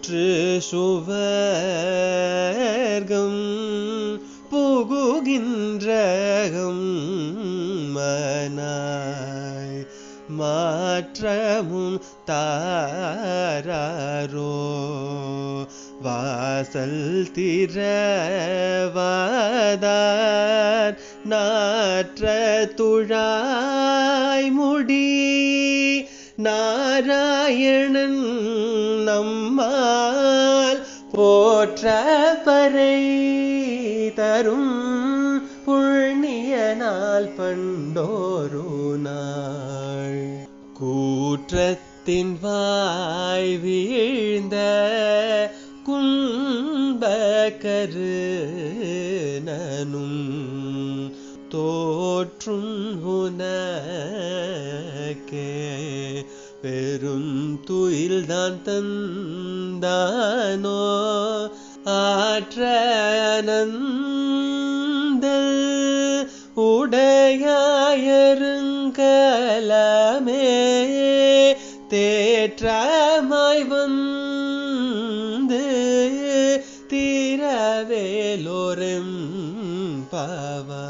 போற்று சுவர்கம் புகுகின்றகம் மனாய். மாற்றமும் தாராரோ வாசல் திரவாதார் நாற்ற துழாய் முடி நாராயணன் நம்மால் போற்ற பறை தரும் புண்ணிய நாள் பண்டோரு நாள். கூற்றத்தின் வாய் வீழ்ந்த கும்பகரு நனும் தோற்றும் எனக்கே பெருந்துயில் தான் தந்தானோ? ஆற்றனந்த உடையாயருங்கலமே. தேற்றமாய் வந்து தீரவேலோரும் பாவா